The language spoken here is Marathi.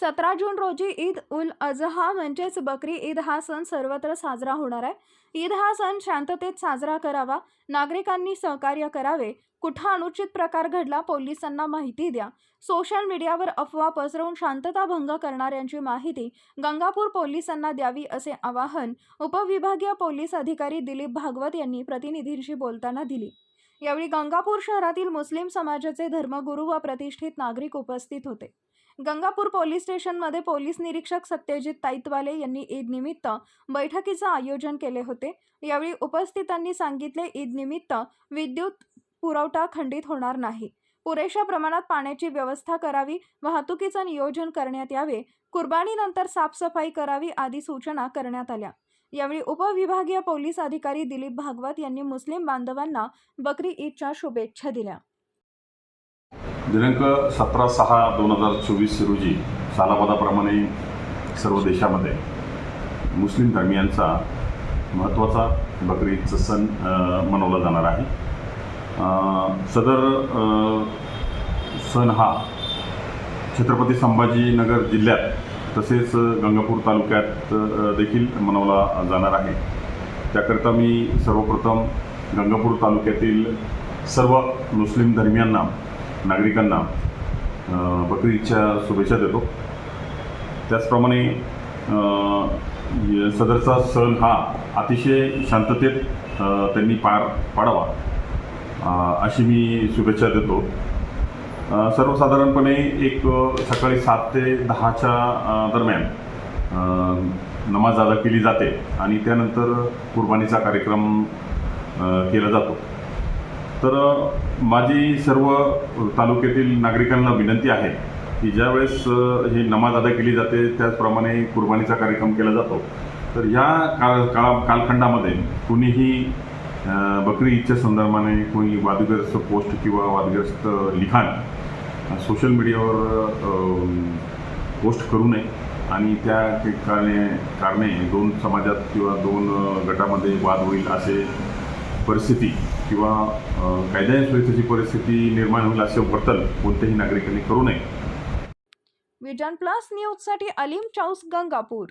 सतरा जून रोजी ईद उल अजहा म्हणजेच बकरी ईद हा सण सर्वत्र साजरा होणार आहे. ईद हा सण शांततेत साजरा करावा नागरिकांनी सहकार्य करावे कुठं अनुचित प्रकार घडला पोलिसांना माहिती द्या. सोशल मीडियावर अफवा पसरवून शांतता भंग करणाऱ्यांची माहिती गंगापूर पोलिसांना द्यावी असे आवाहन उपविभागीय पोलीस अधिकारी दिलीप भागवत यांनी प्रतिनिधींशी बोलताना दिली. यावेळी गंगापूर शहरातील मुस्लिम समाजाचे धर्मगुरू व प्रतिष्ठित नागरिक उपस्थित होते. गंगापूर पोलीस स्टेशनमध्ये पोलीस निरीक्षक सत्यजित ताईतवाले यांनी ईदनिमित्त बैठकीचं आयोजन केले होते. यावेळी उपस्थितांनी सांगितले ईदनिमित्त विद्युत पुरवठा खंडित होणार नाही. पुरेशा प्रमाणात पाण्याची व्यवस्था करावी वाहतुकीचं नियोजन करण्यात यावे कुर्बानीनंतर साफसफाई करावी आदी सूचना करण्यात आल्या. यावेळी उपविभागीय पोलीस अधिकारी दिलीप भागवत यांनी मुस्लिम बांधवांना बकरी ईदच्या शुभेच्छा दिल्या. दिनांक सतरा सहा दोन हजार चोवीस रोजी सालापदाप्रमाणे सर्व देशामध्ये मुस्लिम धर्मियांचा महत्त्वाचा बकरीदचा सण मनवला जाणार आहे. सदर सण हा छत्रपती संभाजीनगर जिल्ह्यात तसेच गंगापूर तालुक्यात देखील मनवला जाणार आहे. त्याकरता मी सर्वप्रथम गंगापूर तालुक्यातील सर्व मुस्लिम धर्मियांना नागरिकांना बकरीच्या बकरी शुभेच्छा देतो. त्याचप्रमाणे सदरचा सण हा अतिशय शांततेत त्यांनी पार पाडावा अशी मी शुभेच्छा देतो. सर्वसाधारणपणे एक सकाळी सात ते दहाच्या दरम्यान नमाज अदा केली जाते आणि त्यानंतर कुर्बानीचा कार्यक्रम केला जातो. तर माझी सर्व तालुक्यातील नागरिकांना विनंती आहे की ज्यावेळेस अ, ही नमाज अदा केली जाते त्याचप्रमाणे कुर्बानीचा कार्यक्रम केला जातो. तर या काळ काळ कालखंडामध्ये कुणीही बकरी ईदच्या संदर्भाने कोणी वादग्रस्त पोस्ट किंवा वादग्रस्त लिखाण सोशल मीडियावर पोस्ट करू नये आणि त्या कारणे कारणे दोन समाजात किंवा दोन गटामध्ये वाद होईल असे परिस्थिती किंवा अ, कायदा परिस्थिती निर्माण होईल असे वर्तन कोणत्याही नागरिकांनी करू नये. विजन प्लस न्यूजसाठी अलीम चाऊस गंगापूर.